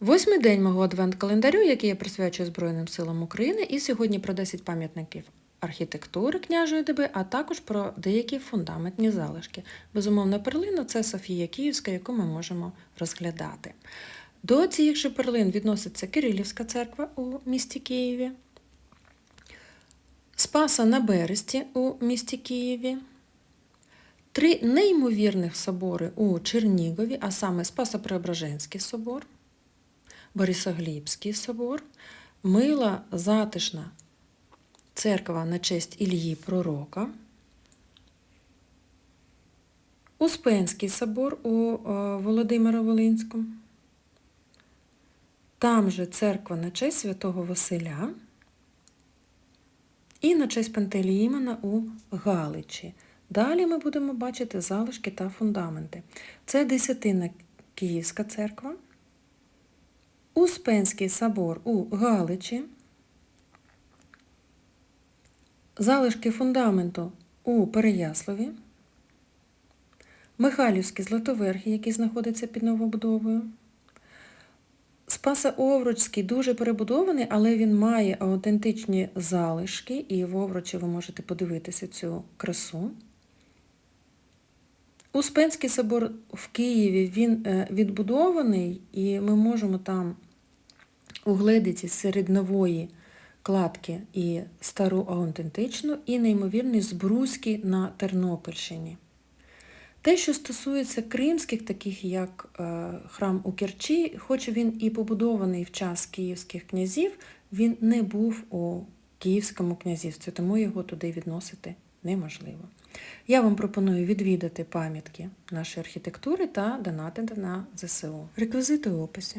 Восьмий день мого адвент-календарю, який я присвячую Збройним силам України, і сьогодні про 10 пам'ятників архітектури княжої доби, а також про деякі фундаментні залишки. Безумовна перлина це Софія Київська, яку ми можемо розглядати. До цих же перлин відноситься Кирилівська церква у місті Києві, Спаса на Бересті у місті Києві, три неймовірних собори у Чернігові, а саме Спасо-Преображенський собор, Борисоглібський собор, мила затишна церква на честь Ілії Пророка, Успенський собор у е, Володимиро-Волинському, там же церква на честь святого Василя і на честь Пантелеймона у Галичі. Далі ми будемо бачити залишки та фундаменти. Це Десятина Київська церква, Успенський собор у Галичі, залишки фундаменту у Переяславі, Михайлівський Златоверхий, який знаходиться під новобудовою, Спаса Овручський дуже перебудований, але він має аутентичні залишки, і в Овручі ви можете подивитися цю красу. Успенський собор в Києві він е, відбудований, і ми можемо там угледіти серед нової кладки і стару аутентичну, і неймовірний Збруський на Тернопільщині. Те, що стосується кримських, таких як е, храм у Керчі, хоч він і побудований в час київських князів, він не був у Київському князівстві, тому його туди відносити неможливо. Я вам пропоную відвідати пам'ятки нашої архітектури та донатити на ЗСУ. Реквізити в описі.